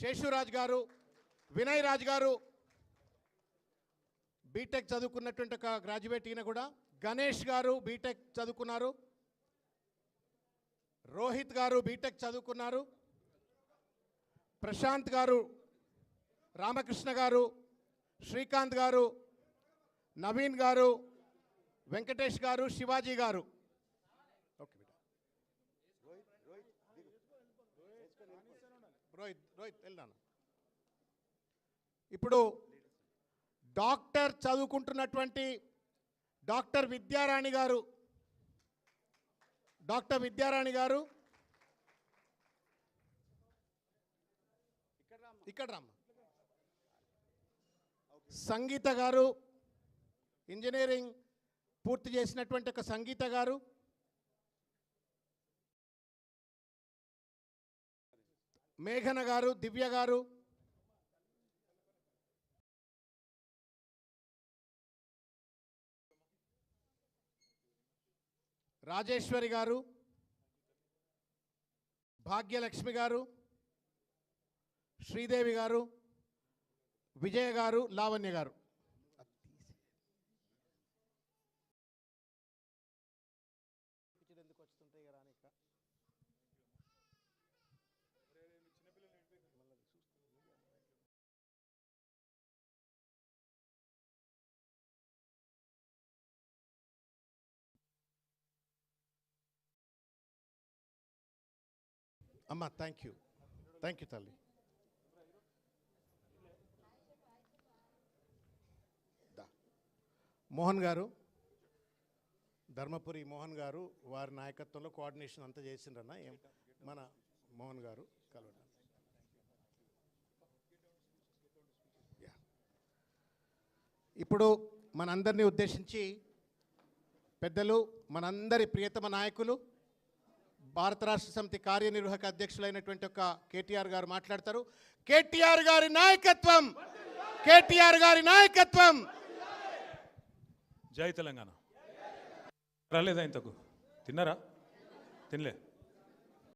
శేషురాజ్ గారు వినయ్ రాజ్ గారు బీటెక్ చదువుకున్నటువంటి ఒక గ్రాడ్యుయేట్ ఈయన కూడా. గణేష్ గారు బీటెక్ చదువుకున్నారు. రోహిత్ గారు బీటెక్ చదువుకున్నారు. ప్రశాంత్ గారు రామకృష్ణ గారు శ్రీకాంత్ గారు నవీన్ గారు వెంకటేష్ గారు శివాజీ గారు. ఓకే రోహిత్ రోహిత్ వెళ్ళాను. ఇప్పుడు డాక్టర్ చదువుకుంటున్నటువంటి డాక్టర్ విద్యారాణి గారు డాక్టర్ విద్యారాణి గారు ఇక్కడ రామ్మ. సంగీత గారు ఇంజనీరింగ్ పూర్తి చేసినటువంటి ఒక సంగీత గారు మేఘన గారు దివ్య గారు. రాజేశ్వరి గారు. భాగ్యలక్ష్మి గారు. శ్రీదేవి గారు. విజయ గారు లావణ్య గారు. అమ్మా థ్యాంక్ యూ థ్యాంక్ యూ తల్లి. దా. మోహన్ గారు ధర్మపురి మోహన్ గారు వారి నాయకత్వంలో కోఆర్డినేషన్ అంతా చేసిండ్రన్న? ఏం? మన మోహన్ గారు కలవడం యా. ఇప్పుడు మనందరినీ ఉద్దేశించి పెద్దలు మనందరి ప్రియతమ నాయకులు భారత రాష్ట్ర సమితి కార్యనిర్వాహక అధ్యక్షులైనటువంటి ఒక కేటీఆర్ గారు మాట్లాడతారు. కేటీఆర్ గారి నాయకత్వం! కేటీఆర్ గారి నాయకత్వం! జై తెలంగాణ. రాలేదా ఇంతకు? తిన్నారా? తినలే.